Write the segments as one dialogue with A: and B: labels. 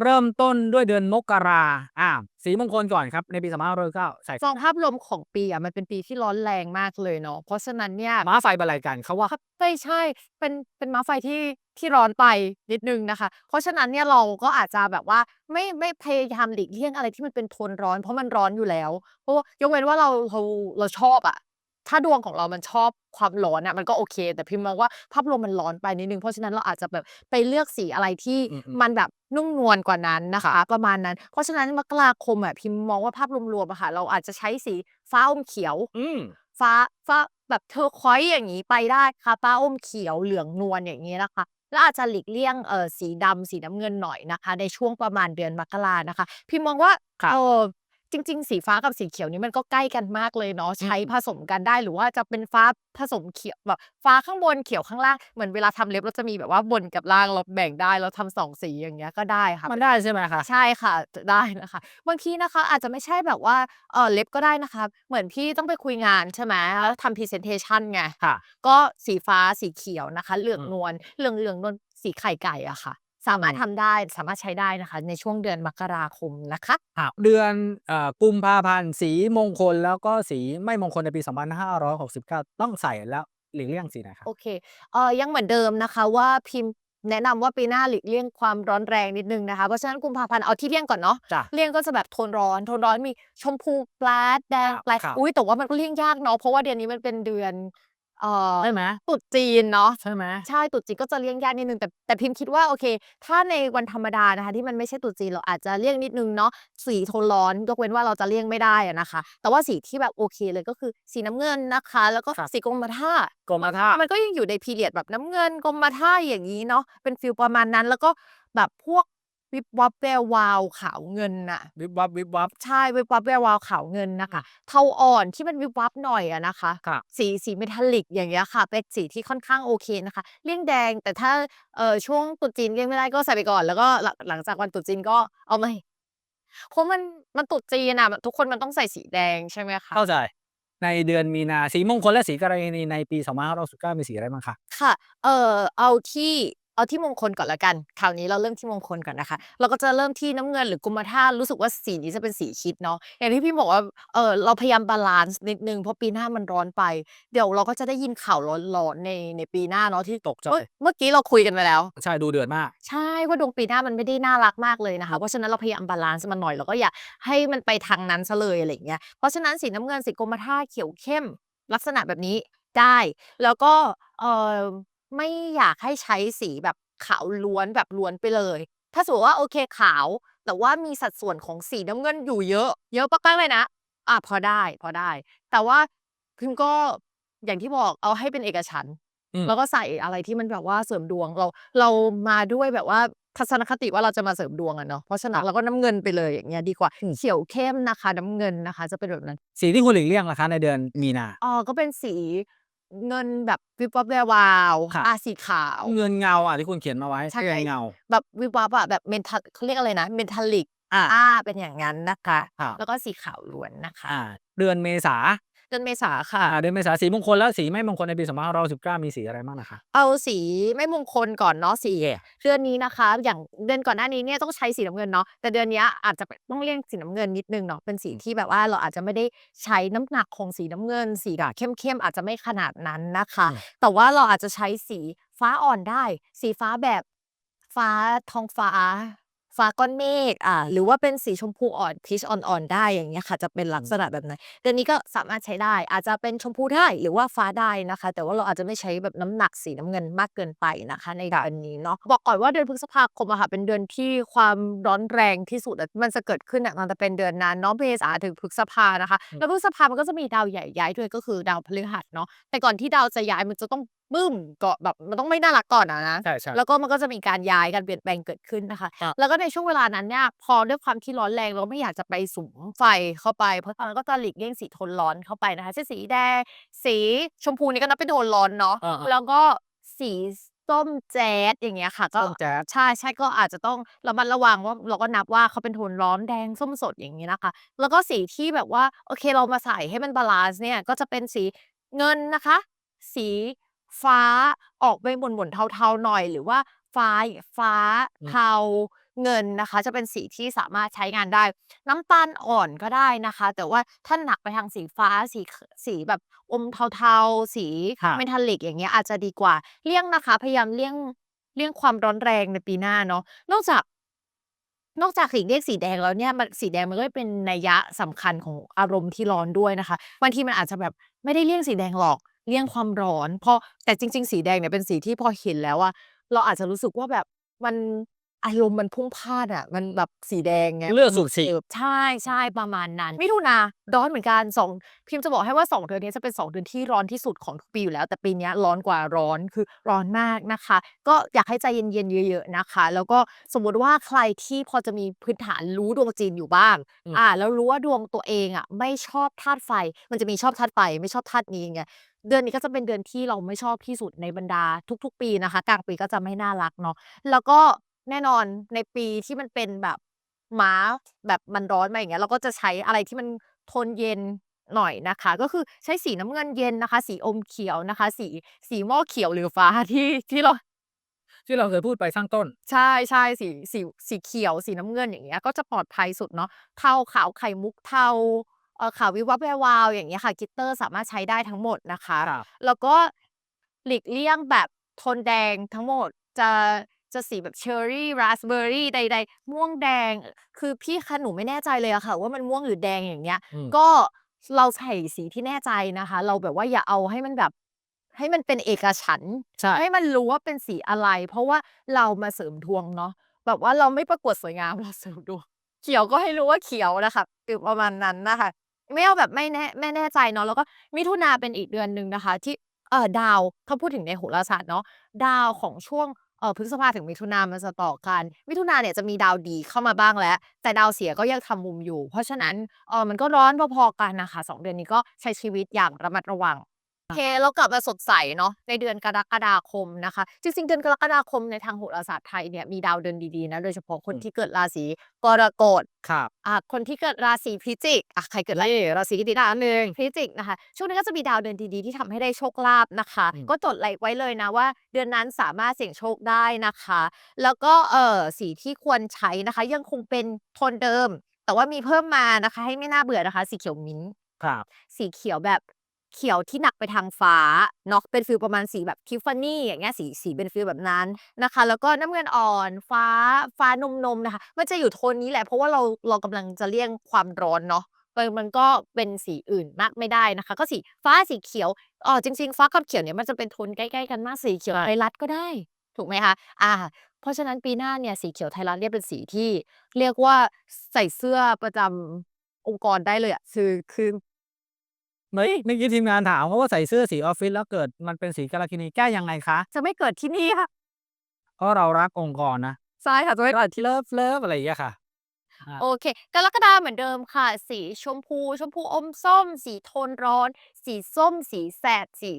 A: เริ่มต้นด้วยเดือนมกราอ่าสีมงคลก่อนครับ ในปี2569ใส่
B: มองภาพรวมของปีอะมันเป็นปีที่ร้อนแรงมากเลยเนาะเพราะฉะนั้นเนี่ย
A: ม้าไฟบรรลัยกันเขาว่า
B: ครับใช่ใช่เป็นเป็นม้าไฟที่ที่ร้อนไปนิดนึงนะคะ เพราะฉะนั้นเนี่ยเราก็อาจจะแบบว่าไม่ไม่พยายามหลีกเลี่ยงอะไรที่มันเป็นโทนร้อน เพราะมันร้อนอยู่แล้ว เพราะว่ายกเว้นว่าเราเราเราชอบอะ ถ้าดวงของเรามันชอบความร้อนอะมันก็โอเค แต่พิมพ์มองว่าภาพรวมมันร้อนไปนิดนึง เพราะฉะนั้นเราอาจจะแบบไปเลือกสีอะไรที่
A: อืม
B: มันแบบนุ่มนวลกว่านั้นนะคะ ประมาณนั้น เพราะฉะนั้นมกราคมอะพิมพ์มองว่าภาพรวมๆอะค่ะเราอาจจะใช้สีฟ้าอมเขียว
A: อืม
B: ฟ้าฟ้าแบบเทอร์ควอยซ์อย่างนี้ไปได้ค่ะฟ้าอมเขียวเหลืองนวลอย่างนี้นะคะแล้วอาจจะหลีกเลี่ยงเออสีดำสีน้ำเงินหน่อยนะคะ ในช่วงประมาณเดือนมกรานะคะ พี่มองว่า
A: ครับ
B: เออ จริง ๆ สีฟ้ากับสีเขียวนี้มันก็ใกล้กันมากเลยเนาะ ใช้ผสมกันได้ หรือว่าจะเป็นฟ้าผสมเขียวแบบฟ้าข้างบนเขียวข้างล่าง เหมือนเวลาทำเล็บเราจะมีแบบว่าบนกับล่างเราแบ่งได้เราทำสองสีอย่างเงี้ยก็ได้ค่ะ
A: มันได้ใช่ไหมคะ
B: ใช่ค่ะได้นะคะ บางทีนะคะอาจจะไม่ใช่แบบว่าเออเล็บก็ได้นะคะ เหมือนพี่ต้องไปคุยงานใช่ไหมแล้วทำ presentation ไง
A: ค่ะ
B: ก็สีฟ้าสีเขียวนะคะ เหลือง
A: อืม
B: นวลเหลืองเหลืองนวลสีไข่ไก่อะค่ะ สามารถ
A: อืม
B: ทำได้สามารถใช้ได้นะคะ ในช่วงเดือนมกราคมนะคะ
A: ค่ะเดือนเอ่อกุมภาพันธ์สีมงคลแล้วก็สีไม่มงคลในปี 2569 ต้องใส่แล้วหลีกเลี่ยงสีไหนครับ
B: โอเคเออยังเหมือนเดิมนะคะว่าพิมพ์แนะนำว่าปีหน้าหลีกเลี่ยงความร้อนแรงนิดนึงนะคะเพราะฉะนั้นกุมภาพันธ์เอาที่เลี่ยงก่อนเนาะ
A: จ้ะ
B: เลี่ยงก็จะแบบโทนร้อนโทนร้อนมีชมพูแปลดแดง
A: ครับ
B: แปลด
A: ครับ
B: อุ้ยแต่ว่ามันก็เลี่ยงยากเนาะเพราะว่าเดือนนี้มันเป็นเดือน เอ่อ
A: ใช่ไหม
B: ตรุษจีนเนาะ
A: ใช่ไหม
B: ใช่ตรุษจีนก็จะเลี่ยงยากนิดนึงแต่แต่พิมพ์คิดว่าโอเค ถ้าในวันธรรมดานะคะที่มันไม่ใช่ตรุษจีนเราอาจจะเลี่ยงนิดนึงเนาะสีโทนร้อนยกเว้นว่าเราจะเลี่ยงไม่ได้อะนะคะ แต่ว่าสีที่แบบโอเคเลยก็คือสีน้ำเงินนะคะ แล้วก็
A: ครับ
B: สีกรมท่า
A: กรมท่า
B: มันก็ยังอยู่ในพีเรียดแบบน้ำเงินกรมท่าอย่างนี้เนาะเป็นฟิลประมาณนั้นแล้วก็แบบพวก วิบวับแวววาวขาวเงินน่ะ
A: วิบวับวิบวับ
B: ใช่วิบวับแวววาวขาวเงินนะคะเทาอ่อนที่มันวิบวับหน่อยอะนะคะ
A: ครับ
B: สีสีเมทัลลิกอย่างเงี้ยค่ะ เป็นสีที่ค่อนข้างโอเคนะคะ เลี่ยงแดงแต่ถ้าเอ่อช่วงตรุษจีนเลี่ยงไม่ได้ก็ใส่ไปก่อน แล้วก็หลังหลังจากวันตรุษจีนก็เอาไม่เพราะมันมันตรุษจีนอะทุกคนมันต้องใส่สีแดงใช่ไหมคะ
A: เข้าใจ ในเดือนมีนาสีมงคลและสีกรณีในปี 2569มีสีอะไรบ้างคะ
B: ค่ะ เอ่อเอาที่ เอาที่มงคลก่อนละกันคราวนี้เราเริ่มที่มงคลก่อนนะคะ เราก็จะเริ่มที่น้ำเงินหรือกรมท่ารู้สึกว่าสีนี้จะเป็นสีคิดเนาะอย่างที่พี่บอกว่าเออเราพยายามบาลานซ์นิดนึงเพราะปีหน้ามันร้อนไป เดี๋ยวเราก็จะได้ยินข่าวร้อนๆในในปีหน้าเนาะที่
A: ตกใจ
B: เอ้ยเมื่อกี้เราคุยกันไปแล้ว
A: ใช่ดูเดือดมาก
B: ใช่ว่าดวงปีหน้ามันไม่ได้น่ารักมากเลยนะคะเพราะฉะนั้นเราพยายามบาลานซ์มันหน่อยแล้วก็อย่าให้มันไปทางนั้นซะเลยอะไรอย่างเงี้ยเพราะฉะนั้นสีน้ำเงินสีกรมท่าเขียวเข้ม ลักษณะแบบนี้ได้ แล้วก็เออ ไม่อยากให้ใช้สีแบบขาวล้วนแบบล้วนไปเลย ถ้าสมมติว่าโอเคขาว แต่ว่ามีสัดส่วนของสีน้ำเงินอยู่เยอะ เยอะมากๆเลยนะ อะพอได้พอได้ แต่ว่าพิมก็อย่างที่บอกเอาให้เป็นเอกฉันท์
A: อืม
B: แล้วก็ใส่อะไรที่มันแบบว่าเสริมดวงเราเรามาด้วยแบบว่าทัศนคติว่าเราจะมาเสริมดวงอะเนาะเพราะฉะนั้นเราก็น้ำเงินไปเลยอย่างเงี้ยดีกว่าเขียวเข้มนะคะ น้ำเงินนะคะ จะเป็นแบบนั้น
A: สีที่คุณหลีกเลี่ยงล่ะคะในเดือนมีนา
B: อ๋อก็เป็นสี เงินแบบวิบวับแวววาว
A: ครับ
B: อะสีขาว
A: เงินเงาอะที่คุณเขียนมาไว้
B: ใช่
A: เงินเงา
B: แบบวิบวับอะแบบเมนทัลเขาเรียกอะไรนะเมนทัลลิก
A: อ่า
B: อ่าเป็นอย่างนั้นนะคะ
A: ครับ
B: แล้วก็สีขาวล้วนนะคะ
A: อ่า เดือนเมษา
B: เดือนเมษาค่ะ
A: อ่าเดือนเมษาสีมงคลและสีไม่มงคลในปี2519มีสีอะไรบ้างนะคะ
B: เอาสีไม่มงคลก่อนเนาะสีเดือนนี้นะคะ อย่างเดือนก่อนหน้านี้เนี่ยต้องใช้สีน้ำเงินเนาะแต่เดือนเนี้ยอาจจะต้องเลี่ยงสีน้ำเงินนิดนึงเนาะเป็นสีที่แบบว่าเราอาจจะไม่ได้ใช้น้ำหนักของสีน้ำเงิน สีเข้มๆอาจจะไม่ขนาดนั้นนะคะ
A: อืม
B: แต่ว่าเราอาจจะใช้สีฟ้าอ่อนได้ สีฟ้าแบบฟ้าทองฟ้า ฟ้าก้อนเมฆอ่าหรือว่าเป็นสีชมพูอ่อนพีชอ่อนๆได้อย่างเงี้ยค่ะ จะเป็นลักษณะแบบนั้นเดือนนี้ก็สามารถใช้ได้ อาจจะเป็นชมพูได้หรือว่าฟ้าได้นะคะ แต่ว่าเราอาจจะไม่ใช้แบบน้ำหนักสีน้ำเงินมากเกินไปนะคะ ในเดือนนี้เนาะบอกก่อนว่าเดือนพฤษภาคมอะค่ะเป็นเดือนที่ความร้อนแรงที่สุดอะมันจะเกิดขึ้นอะมันจะเป็นเดือนนั้นเนาะเมษาถึงพฤษภานะคะ
A: อืม
B: แล้วพฤษภามันก็จะมีดาวใหญ่ย้ายด้วยก็คือดาวพฤหัสเนาะแต่ก่อนที่ดาวจะย้ายมันจะต้อง บึ้มก็แบบมันต้องไม่น่ารักก่อนอะนะ
A: ใช่ใช่
B: แล้วก็มันก็จะมีการย้ายการเปลี่ยนแปลงเกิดขึ้นนะคะ
A: ครับ
B: แล้วก็ในช่วงเวลานั้นเนี่ยพอด้วยความที่ร้อนแรงเราไม่อยากจะไปสุมไฟเข้าไป เพราะฉะนั้นก็จะหลีกเลี่ยงสีโทนร้อนเข้าไปนะคะเช่นสีแดง สีชมพูนี่ก็นับเป็นโทนร้อนเนาะ
A: อ่าๆ
B: แล้วก็สีส้มแจ๊ดอย่างเงี้ยค่ะก็
A: ส้มแจ๊ด
B: ใช่ใช่ก็อาจจะต้องระมัดระวังว่าเราก็นับว่าเขาเป็นโทนร้อนแดงส้มสดอย่างนี้นะคะ แล้วก็สีที่แบบว่าโอเคเรามาใส่ให้มันบาลานซ์เนี่ยก็จะเป็นสีเงินนะคะ สี ฟ้าออกไปหม่นๆเทาๆหน่อย หรือว่าฟ้าฟ้า
A: อืม
B: เทาเงินนะคะ จะเป็นสีที่สามารถใช้งานได้ น้ำตาลอ่อนก็ได้นะคะ แต่ว่าถ้าหนักไปทางสีฟ้าสีขสีแบบอมเทาๆ สี
A: ครับ
B: เมทัลลิกอย่างเงี้ยอาจจะดีกว่าเลี่ยงนะคะ พยายามเลี่ยงเลี่ยงความร้อนแรงในปีหน้าเนาะนอกจาก นอกจากหลีกเลี่ยงสีแดงแล้วเนี่ยมันสีแดงมันก็เป็นนัยยะสำคัญของอารมณ์ที่ร้อนด้วยนะคะบางทีมันอาจจะแบบไม่ได้เลี่ยงสีแดงหรอก เลี่ยงความร้อนเพราะแต่จริง ๆ สีแดงเนี่ยเป็นสีที่พอเห็นแล้วอะเราอาจจะรู้สึกว่าแบบมันอารมณ์มันพรุ่งพล่านอะมันแบบสีแดงไง
A: เลือดสูบฉีด
B: ใช่ๆประมาณนั้นมิถุนาร้อนเหมือนกัน2พิมพ์จะบอกให้ว่า 2 เดือนนี้จะเป็น 2 เดือนที่ร้อนที่สุดของทุกปีอยู่แล้ว แต่ปีเนี้ยร้อนกว่าร้อนคือร้อนมากนะคะ ก็อยากให้ใจเย็นๆเยอะๆนะคะ แล้วก็สมมุติว่าใครที่พอจะมีพื้นฐานรู้ดวงจีนอยู่บ้าง
A: อืม
B: อ่าแล้วรู้ว่าดวงตัวเองอะไม่ชอบธาตุไฟ มันจะมีชอบธาตุไฟไม่ชอบธาตุนี้ไง เดือนนี้ก็จะเป็นเดือนที่เราไม่ชอบที่สุดในบรรดาทุก ๆ ปีนะคะ กลางปีก็จะไม่น่ารักเนาะแล้วก็แน่นอนในปีที่มันเป็นแบบม้าแบบมันร้อนมาอย่างเงี้ยเราก็จะใช้อะไรที่มันโทนเย็นหน่อยนะคะ ก็คือใช้สีน้ำเงินเย็นนะคะ สีอมเขียวนะคะ สีสีหม้อเขียวหรือฟ้าที่ที่เรา
A: ที่เราเคยพูดไปข้างต้น
B: ใช่ๆสีสีสีเขียวสีน้ำเงินอย่างเงี้ยก็จะปลอดภัยสุดเนาะเทาขาวไข่มุกเทา เอ่อขาววิบวับแวววาวอย่างเงี้ยค่ะกลิตเตอร์สามารถใช้ได้ทั้งหมดนะคะ
A: ครับ
B: แล้วก็หลีกเลี่ยงแบบโทนแดงทั้งหมดจะจะสีแบบเชอร์รี่ราสเบอร์รี่ใดๆ ม่วงแดง คือพี่คะหนูไม่แน่ใจเลยอะค่ะ ว่ามันม่วงหรือแดงอย่างเงี้ย
A: อืม
B: ก็เราใส่สีที่แน่ใจนะคะ เราแบบว่าอย่าเอาให้มันแบบ ให้มันเป็นเอกฉันท์
A: ใช่
B: ให้มันรู้ว่าเป็นสีอะไร เพราะว่าเรามาเสริมดวงเนาะแบบว่าเราไม่ประกวดสวยงามเราเสริมดวง เขียวก็ให้รู้ว่าเขียวน่ะค่ะฟีลประมาณนั้นน่ะค่ะ ไม่เอาแบบไม่แน่ไม่แน่ใจเนาะแล้วก็มิถุนาเป็นอีกเดือนหนึ่งนะคะ ที่เอ่อดาวถ้าพูดถึงในโหราศาสตร์เนาะดาวของช่วงเอ่อพฤษภาถึงมิถุนามันจะต่อกัน มิถุนาเนี่ยจะมีดาวดีเข้ามาบ้างแล้ว แต่ดาวเสียก็ยังทำมุมอยู่ เพราะฉะนั้นเออมันก็ร้อนพอๆกันนะค่ะ2เดือนนี้ก็ใช้ชีวิตอย่างระมัดระวัง เคเรากลับมาสดใสเนาะในเดือนกรกฎาคมนะคะ จริงๆ เดือนกรกฎาคมในทางโหราศาสตร์ไทยเนี่ยมีดาวเดินดีๆนะ โดยเฉพาะคน
A: อืม
B: ที่เกิดราศีกรกฎ
A: ครับ
B: อ่าคนที่เกิดราศีพิจิกอ่าใครเกิดรา
A: นี่ราศีอีกอันหนึ่ง
B: พิจิกนะคะ ช่วงนี้ก็จะมีดาวเดินดีๆ ที่ทำให้ได้โชคลาภนะคะ
A: อืม
B: ก็จดไลไว้เลยนะว่า เดือนนั้นสามารถเสี่ยงโชคได้นะคะ แล้วก็เอ่อสีที่ควรใช้นะคะ ยังคงเป็นโทนเดิม แต่ว่ามีเพิ่มมานะคะ ให้ไม่น่าเบื่อนะคะ สีเขียวมิ้นท์
A: ครับ
B: สีเขียวแบบ เขียวที่หนักไปทางฟ้าเนาะเป็นฟีลประมาณสีแบบ Tiffany อย่างเงี้ยสีสีเป็นฟีลแบบนั้นนะคะ แล้วก็น้ำเงินอ่อนฟ้าฟ้านมๆนะคะ มันจะอยู่โทนนี้แหละ เพราะว่าเราเรากำลังจะเลี่ยงความร้อนเนาะมันมันก็เป็นสีอื่นมากไม่ได้นะคะ ก็สีฟ้าสีเขียวเอ่อจริง ๆ ฟ้ากับเขียวเนี่ยมันจะเป็นโทนใกล้ๆกันมากสีเขียว
A: ใช่
B: ไทยรัฐก็ได้ ถูกไหมคะอาเพราะฉะนั้นปีหน้าเนี่ยสีเขียวไทยรัฐเนี่ยเป็นสีที่ เรียกว่าใส่เสื้อประจำองค์กรได้เลยอะคือคือ
A: เฮ้ยเมื่อกี้ทีมงานถามเขาว่าใส่เสื้อสีออฟฟิศแล้วเกิดมันเป็นสีกาลากินีแก้ยังไงคะ?
B: จะไม่เกิดที่นี่ค่ะ
A: เพราะเรารักองค์กรนะ
B: ใช่ค่ะจะไม่
A: ก็ที่เลิฟเลิฟอะไรอย่างเงี้ยค่ะอา
B: โอเคกรกฎาเหมือนเดิมค่ะ สีชมพู ชมพูอมส้ม สีโทนร้อน สีส้ม สีแสดสี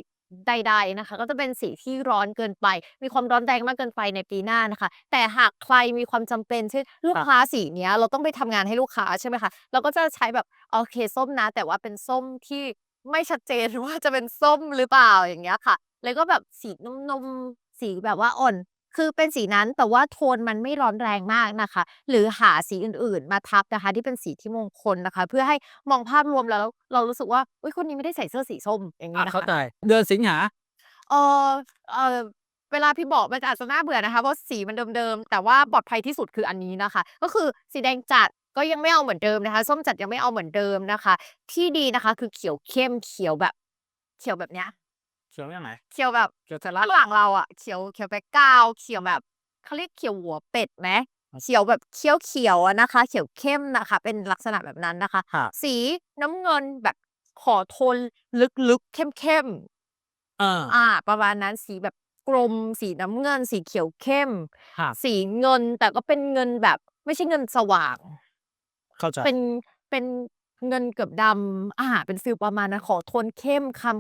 B: ใดๆนะคะ ก็จะเป็นสีที่ร้อนเกินไป มีความร้อนแรงมากเกินไปในปีหน้านะคะ แต่หากใครมีความจำเป็นเช่นลูก
A: ครับ
B: ค้าสีเนี้ย เราต้องไปทำงานให้ลูกค้าใช่ไหมคะเราก็จะใช้แบบโอเคส้มนะ แต่ว่าเป็นส้มที่ ไม่ชัดเจนว่าจะเป็นส้มหรือเปล่าอย่างเงี้ยค่ะแล้วก็แบบสีนมๆสีแบบว่าอ่อน คือเป็นสีนั้นแต่ว่าโทนมันไม่ร้อนแรงมากนะคะ หรือหาสีอื่นๆ มาทับนะคะ ที่เป็นสีที่มงคลนะคะ เพื่อให้มองภาพรวมแล้ว เรารู้สึกว่าอุ๊ยคนนี้ไม่ได้ใส่เสื้อสีส้มอย่างงี้
A: อา
B: นะ
A: เข้า
B: คะ
A: ใจ เดือนสิงหา
B: เอ่อเอ่อเวลาพิมพ์บอกมันอาจจะน่าเบื่อนะคะเพราะสีมันเดิมๆแต่ว่าปลอดภัยที่สุดคืออันนี้นะคะ ก็คือสีแดงจัด ก็ยังไม่เอาเหมือนเดิมนะคะ ส้มจัดยังไม่เอาเหมือนเดิมนะคะ ที่ดีนะคะ คือเขียวเข้มเขียวแบบ เขียวแบบเนี้ย
A: เขียวอย่างไหน?
B: เขียวแบบ
A: เขียวไทยรัฐ
B: ข้างหลังเราอะเขียวเขียวแบ็กกราวนด์เขียวแบบเขาเรียกเขียวหัวเป็ดไหม?
A: ครับ
B: เขียวแบบเขียวๆอะนะคะ เขียวเข้มน่ะค่ะเป็นลักษณะแบบนั้นนะคะ
A: ครับ
B: สีน้ำเงินแบบขอโทนลึกๆเข้มๆ
A: เออ
B: อาประมาณนั้นสีแบบกรมสีน้ำเงิน สีเขียวเข้ม
A: ครับ
B: สีเงินแต่ก็เป็นเงินแบบไม่ใช่เงินสว่าง
A: เข้าใจ
B: เป็น เป็นเงินเกือบดำอาเป็นฟีลประมาณนั้น ขอโทนเข้มคา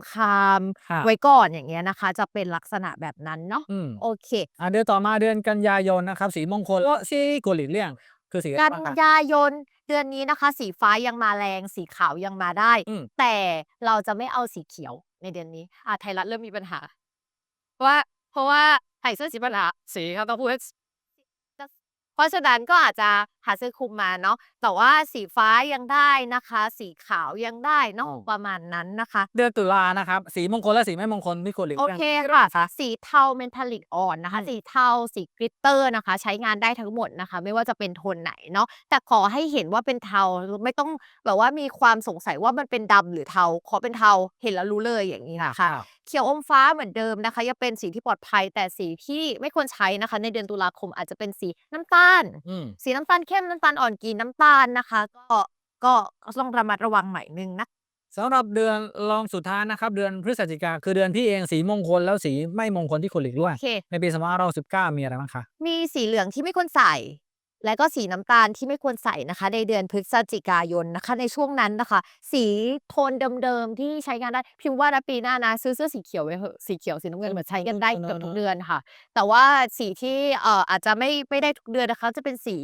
B: ม
A: ครับ
B: ๆไว้ก่อน อย่างเงี้ยนะคะ จะเป็นลักษณะแบบนั้นเนาะ
A: อืม
B: โอเค
A: อ่า เดือนต่อมาเดือนกันยายนนะครับ สีมงคลก็ที่ควรหลีกเลี่ยง คือสีอะไร
B: กัน
A: บ้างคะ?
B: ยายน เดือนนี้นะคะ สีฟ้ายังมาแรง สีขาวยังมาได้
A: อืม
B: แต่เราจะไม่เอาสีเขียวในเดือนนี้อาไทยรัฐเริ่มมีปัญหา เพราะว่า เพราะว่าใส่เสื้อสีปัญหา สีครับต้องพูดให้
A: จะ
B: เพราะฉะนั้นก็อาจจะหาเสื้อคลุมมาเนาะ แต่ว่าสีฟ้ายังได้นะคะ สีขาวยังได้เนาะ
A: อ๋อ
B: ประมาณนั้นนะคะ
A: เดือนตุลานะครับ สีมงคลและสีไม่มงคลที่ควรหลีก
B: โอ
A: เลี่ยง
B: เคค่ะสีเทาเมนทาลิกอ่อนนะคะ
A: อืม
B: สีเทาสีกริตเตอร์นะคะ ใช้งานได้ทั้งหมดนะคะ ไม่ว่าจะเป็นโทนไหนเนาะแต่ขอให้เห็นว่าเป็นเทาไม่ต้องแบบว่ามีความสงสัยว่ามันเป็นดำหรือเทาขอเป็นเทาเห็นแล้วรู้เลยอย่างนี้นะคะ
A: ครับ
B: เขียวอมฟ้าเหมือนเดิมนะคะยังเป็นสีที่ปลอดภัยแต่สีที่ไม่ควรใช้นะคะ ในเดือนตุลาคมอาจจะเป็นสีน้ำตาล
A: อืม
B: สีน้ำตาลเข้มน้ำตาลอ่อนกรีนน้ำตาลนะคะก็ก็ต้องระมัดระวังหน่อยนึงนะ
A: สำหรับเดือนรองสุดท้ายนะครับ เดือนพฤศจิกาคือเดือนพี่เองสีมงคลแล้วสีไม่มงคลที่ควรหลีกเลี่ย
B: โองเค
A: ในปี2519มีอะไรบ้างคะ
B: มีสีเหลืองที่ไม่ควรใส่ และก็สีน้ำตาลที่ไม่ควรใส่นะคะ ในเดือนพฤศจิกายนนะคะ ในช่วงนั้นนะคะ สีโทนเดิมๆที่ใช้งานได้พิมพ์ว่านะปีหน้านะซื้อเสื้อสีเขียวไว้เหอะสีเขียวสีน้ำเงินเหมือนใช้กันได้เกือบทุกเดือนค่ะ แต่ว่าสีที่เอ่ออาจจะไม่ไม่ได้ทุกเดือนนะคะ จะเป็นสี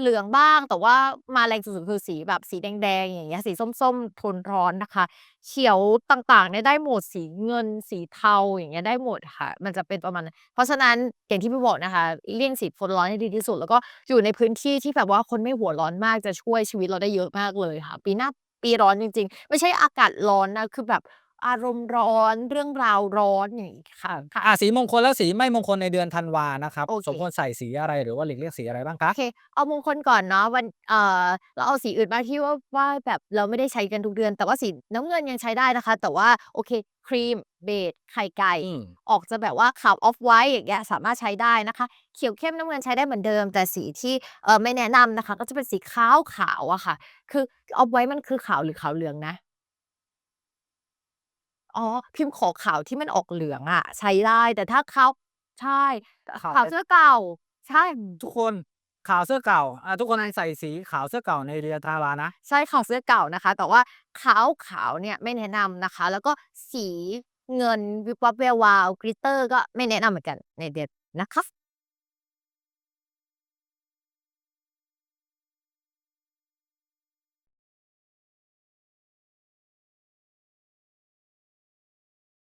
B: เหลืองบ้าง แต่ว่ามาแรงสุดๆคือสีแบบสีแดงๆอย่างเงี้ย สีส้มๆ ทนร้อนนะคะ เขียวต่างๆเนี่ยได้หมด สีเงิน สีเทาอย่างเงี้ยได้หมดค่ะ มันจะเป็นประมาณนั้นเพราะฉะนั้นอย่างที่พี่บอกนะคะ เลี่ยงสีโทนร้อนให้ดีที่สุด แล้วก็อยู่ในพื้นที่ที่แบบว่าคนไม่หัวร้อนมากจะช่วยชีวิตเราได้เยอะมากเลยค่ะ ปีหน้าปีร้อนจริง ๆ ไม่ใช่อากาศร้อนนะ คือแบบ อารมณ์ร้อนเรื่องราวร้อนอย่างงี้ค่ะค่ะ
A: อ่าสีมงคลแล้วสีไม่มงคลในเดือนธันวานะครับ
B: โอเค
A: สมควรใส่สีอะไรหรือว่าหลีกเลี่ยงสีอะไรบ้างคะ
B: โอเค เอามงคลก่อนเนาะวันเอ่อเราเอาสีอื่นมาที่ว่าว่าแบบเราไม่ได้ใช้กันทุกเดือน แต่ว่าสีน้ำเงินยังใช้ได้นะคะ แต่ว่าโอเคครีมเบจไข่ไก่
A: อืม
B: ออกจะแบบว่าขาวออฟไวท์อย่างเงี้ยสามารถใช้ได้นะคะ เขียวเข้มน้ำเงินใช้ได้เหมือนเดิม แต่สีที่เออไม่แนะนำนะคะ ก็จะเป็นสีขาวขาวอะค่ะ คือออฟไวท์มันคือขาวหรือขาวเหลืองนะ อ๋อ พิมพ์ขอขาวที่มันออกเหลืองอะใช้ได้ แต่ถ้าขาว ใช่
A: ขาว
B: ขาวเสื้อเก่า ใช่
A: ทุกคนขาวเสื้อเก่าอ่าทุกคนใส่สีขาวเสื้อเก่าในเดือนธันวานะ
B: ใช่ขาวเสื้อเก่านะคะ แต่ว่าขาวขาวเนี่ยไม่แนะนำนะคะ แล้วก็สีเงินวิบวับแวววาวกริตเตอร์ก็ไม่แนะนำเหมือนกันในเดือนนะคะ